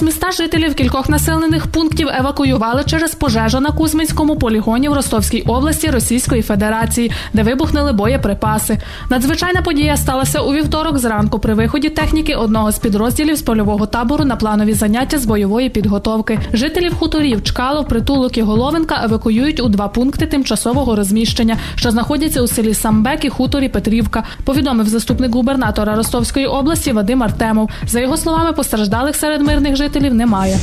Близько 800 жителів кількох населених пунктів евакуювали через пожежу на Кузьминському полігоні в Ростовській області Російської Федерації, де вибухнули боєприпаси. Надзвичайна подія сталася у вівторок зранку при виході техніки одного з підрозділів з польового табору на планові заняття з бойової підготовки. Жителів хуторів Чкалов, Притулок і Головинка евакуюють у два пункти тимчасового розміщення, що знаходяться у селі Самбек і хуторі Петрівка. Повідомив заступник губернатора Ростовської області Вадим Артемов. За його словами, постраждалих серед мирних жителів немає.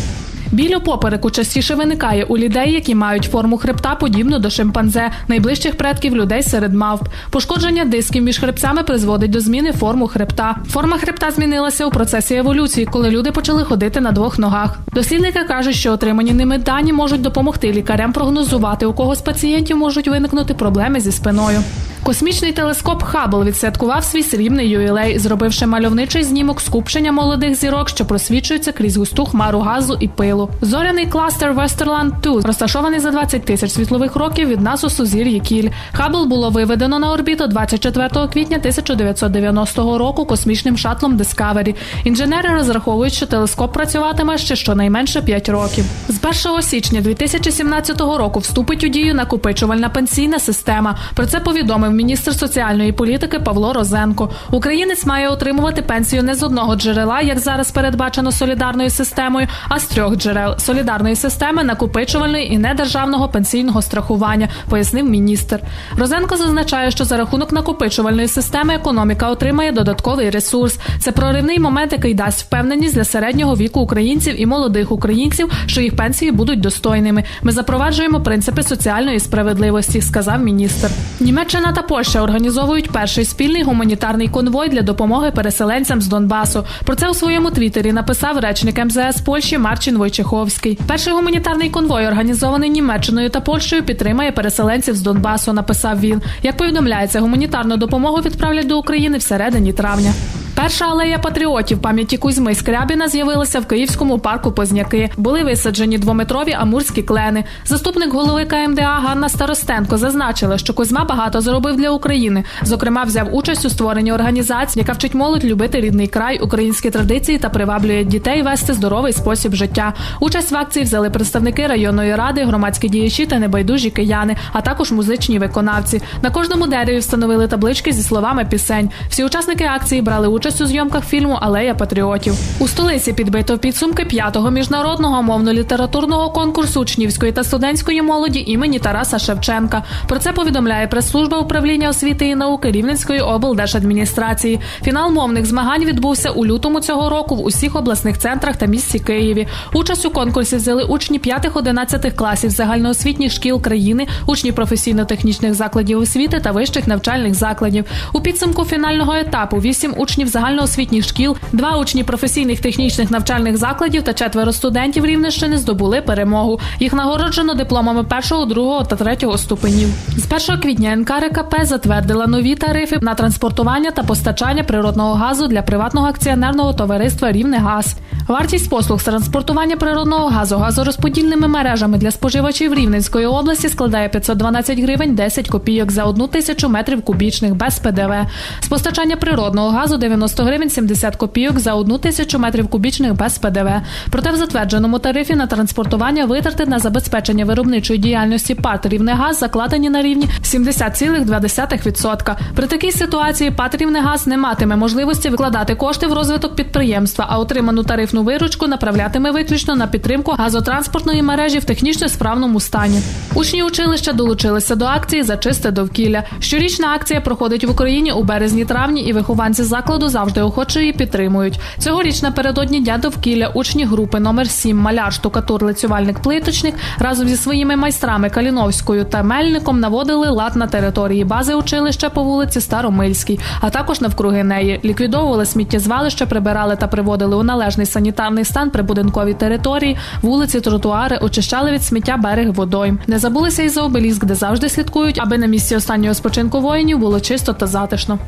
Біль у попереку частіше виникає у людей, які мають форму хребта подібну до шимпанзе, найближчих предків людей серед мавп. Пошкодження дисків між хребцями призводить до зміни форму хребта. Форма хребта змінилася у процесі еволюції, коли люди почали ходити на двох ногах. Дослідники кажуть, що отримані ними дані можуть допомогти лікарям прогнозувати, у кого з пацієнтів можуть виникнути проблеми зі спиною. Космічний телескоп Хаббл відсвяткував свій срібний ювілей, зробивши мальовничий знімок скупчення молодих зірок, що просвічуються крізь густу хмару газу і пилу. Зоряний кластер Вестерланд 2 розташований за 20 тисяч світлових років від нас у сузір'ї Кіль. Хаббл було виведено на орбіту 24 квітня 1990 року космічним шатлом Discovery. Інженери розраховують, що телескоп працюватиме ще щонайменше 5 років. З 1 січня 2017 року вступить у дію накопичувальна пенсійна система. Про це повідомив міністр соціальної політики Павло Розенко. Українець має отримувати пенсію не з одного джерела, як зараз передбачено солідарною системою, а з трьох джерел солідарної системи, накопичувальної і недержавного пенсійного страхування, пояснив міністр. Розенко зазначає, що за рахунок накопичувальної системи економіка отримає додатковий ресурс. Це проривний момент, який дасть впевненість для середнього віку українців і молодих українців, що їх пенсії будуть достойними. Ми запроваджуємо принципи соціальної справедливості, сказав міністр. Німеччина та Польща організовують перший спільний гуманітарний конвой для допомоги переселенцям з Донбасу. Про це у своєму твіттері написав речник МЗС Польщі Марчин Войчеховський. Перший гуманітарний конвой, організований Німеччиною та Польщею, підтримає переселенців з Донбасу. Написав він. Як повідомляється, гуманітарну допомогу відправлять до України всередині травня. Перша алея патріотів пам'яті Кузьми Скрябіна з'явилася в Київському парку Позняки. Були висаджені двометрові амурські клени. Заступник голови КМДА Ганна Старостенко зазначила, що Кузьма багато зробив для України. Зокрема, взяв участь у створенні організації, яка вчить молодь любити рідний край, українські традиції та приваблює дітей вести здоровий спосіб життя. Участь в акції взяли представники районної ради, громадські діячі та небайдужі кияни, а також музичні виконавці. На кожному дереві встановили таблички зі словами пісень. Всі учасники акції брали участь у зйомках фільму Алея патріотів. У столиці підбито підсумки п'ятого міжнародного мовно-літературного конкурсу учнівської та студентської молоді імені Тараса Шевченка. Про це повідомляє прес-служба управління освіти і науки Рівненської облдержадміністрації. Фінал мовних змагань відбувся у лютому цього року в усіх обласних центрах та місті Києві. Участь у конкурсі взяли учні 5-11 класів загальноосвітніх шкіл країни, учні професійно-технічних закладів освіти та вищих навчальних закладів. У підсумку фінального етапу вісім учнів загальноосвітніх шкіл, два учні професійних технічних навчальних закладів та четверо студентів Рівненщини здобули перемогу. Їх нагороджено дипломами першого, другого та третього ступенів. З 1 квітня НКРКП затвердила нові тарифи на транспортування та постачання природного газу для приватного акціонерного товариства Рівнегаз. Вартість послуг з транспортування природного газу газорозподільними мережами для споживачів Рівненської області складає 512 гривень 10 копійок за одну тисячу метрів кубічних без ПДВ. З постачання природного газу 90 гривень 70 копійок за одну тисячу метрів кубічних без ПДВ. Проте в затвердженому тарифі на транспортування витрати на забезпечення виробничої діяльності ПАТ «Рівнегаз» закладені на рівні 70,2%. При такій ситуації ПАТ «Рівнегаз» не матиме можливості викладати кошти в розвиток підприємства, а отриману тарифну виручку направлятиме виключно на підтримку газотранспортної мережі в технічно справному стані. Учні училища долучилися до акції за чисте довкілля. Щорічна акція проходить в Україні у березні-травні, і вихованці закладу завжди охоче її підтримують. Цьогоріч напередодні дня довкілля учні групи номер 7 маляр, штукатур, лицювальник, плиточник разом зі своїми майстрами Каліновською та Мельником наводили лад на території бази училища по вулиці Старомильській, а також навкруги неї. Ліквідовували сміттєзвалище, прибирали та приводили у належний санітарний стан прибудинкові території, вулиці, тротуари, очищали від сміття берег водойм. Не забулися і за обеліск, де завжди слідкують, аби на місці останнього спочинку воїнів було чисто та затишно.